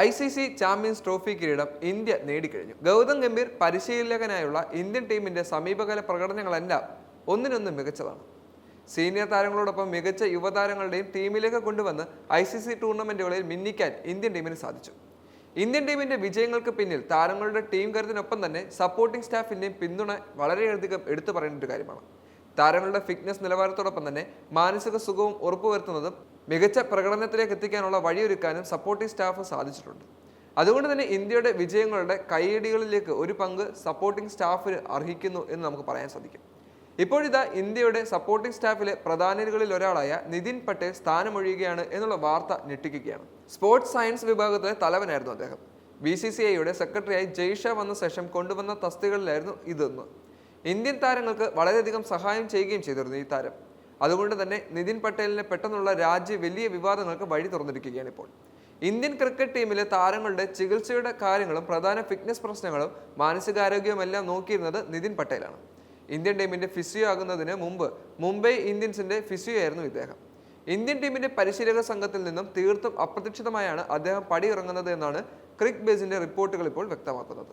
I C C Champions Trophy കിരീടം India നേടിക്കഴിഞ്ഞു. ഗൗതം ഗംഭീർ പരിശീലകനായുള്ള ഇന്ത്യൻ ടീമിന്റെ സമീപകാല പ്രകടനങ്ങളെല്ലാം ഒന്നിനൊന്ന് മികച്ചതാണ്. സീനിയർ താരങ്ങളോടൊപ്പം മികച്ച യുവതാരങ്ങളുടെയും ടീമിലേക്ക് കൊണ്ടുവന്ന് ഐ സി സി ടൂർണമെന്റുകളിൽ മിന്നിക്കാൻ ഇന്ത്യൻ ടീമിന് സാധിച്ചു. ഇന്ത്യൻ ടീമിന്റെ വിജയങ്ങൾക്ക് പിന്നിൽ താരങ്ങളുടെ ടീം കരുത്തിനൊപ്പം തന്നെ സപ്പോർട്ടിംഗ് സ്റ്റാഫിന്റെയും പിന്തുണ വളരെയധികം എടുത്തു പറയേണ്ട ഒരു കാര്യമാണ്. താരങ്ങളുടെ ഫിറ്റ്നസ് നിലവാരത്തോടൊപ്പം തന്നെ മാനസിക സുഖവും ഉറപ്പുവരുത്തുന്നതും മികച്ച പ്രകടനത്തിലേക്ക് എത്തിക്കാനുള്ള വഴിയൊരുക്കാനും സപ്പോർട്ടിംഗ് സ്റ്റാഫ് സാധിച്ചിട്ടുണ്ട്. അതുകൊണ്ട് തന്നെ ഇന്ത്യയുടെ വിജയങ്ങളുടെ കൈയടികളിലേക്ക് ഒരു പങ്ക് സപ്പോർട്ടിംഗ് സ്റ്റാഫിന് അർഹിക്കുന്നു എന്ന് നമുക്ക് പറയാൻ സാധിക്കും. ഇപ്പോഴിതാ ഇന്ത്യയുടെ സപ്പോർട്ടിംഗ് സ്റ്റാഫിലെ പ്രധാനികളിൽ ഒരാളായ നിതിൻ പട്ടേൽ സ്ഥാനമൊഴിയുകയാണ് എന്നുള്ള വാർത്ത ഞെട്ടിക്കുകയാണ്. സ്പോർട്സ് സയൻസ് വിഭാഗത്തിലെ തലവനായിരുന്നു അദ്ദേഹം. ബി സി സി ഐയുടെ സെക്രട്ടറിയായി ജയ്ഷ വന്ന ശേഷം കൊണ്ടുവന്ന തസ്തികളിലായിരുന്നു ഇതൊന്ന്. ഇന്ത്യൻ താരങ്ങൾക്ക് വളരെയധികം സഹായം ചെയ്യുകയും ചെയ്തിരുന്നു ഈ താരം. അതുകൊണ്ട് തന്നെ നിതിൻ പട്ടേലിനെ പെട്ടെന്നുള്ള രാജ്യ വലിയ വിവാദങ്ങൾക്ക് വഴി തുറന്നിരിക്കുകയാണ് ഇപ്പോൾ. ഇന്ത്യൻ ക്രിക്കറ്റ് ടീമിലെ താരങ്ങളുടെ ചികിത്സയുടെ കാര്യങ്ങളും പ്രധാന ഫിറ്റ്നസ് പ്രശ്നങ്ങളും മാനസികാരോഗ്യവുമെല്ലാം നോക്കിയിരുന്നത് നിതിൻ പട്ടേലാണ്. ഇന്ത്യൻ ടീമിന്റെ ഫിസിയോ ആകുന്നതിന് മുമ്പ് മുംബൈ ഇന്ത്യൻസിന്റെ ഫിസിയോ ആയിരുന്നു ഇദ്ദേഹം. ഇന്ത്യൻ ടീമിന്റെ പരിശീലക സംഘത്തിൽ നിന്നും തീർത്തും അപ്രതീക്ഷിതമായാണ് അദ്ദേഹം പടിയിറങ്ങുന്നത് എന്നാണ് ക്രിക്ക് ബേസിന്റെ റിപ്പോർട്ടുകൾ ഇപ്പോൾ വ്യക്തമാക്കുന്നത്.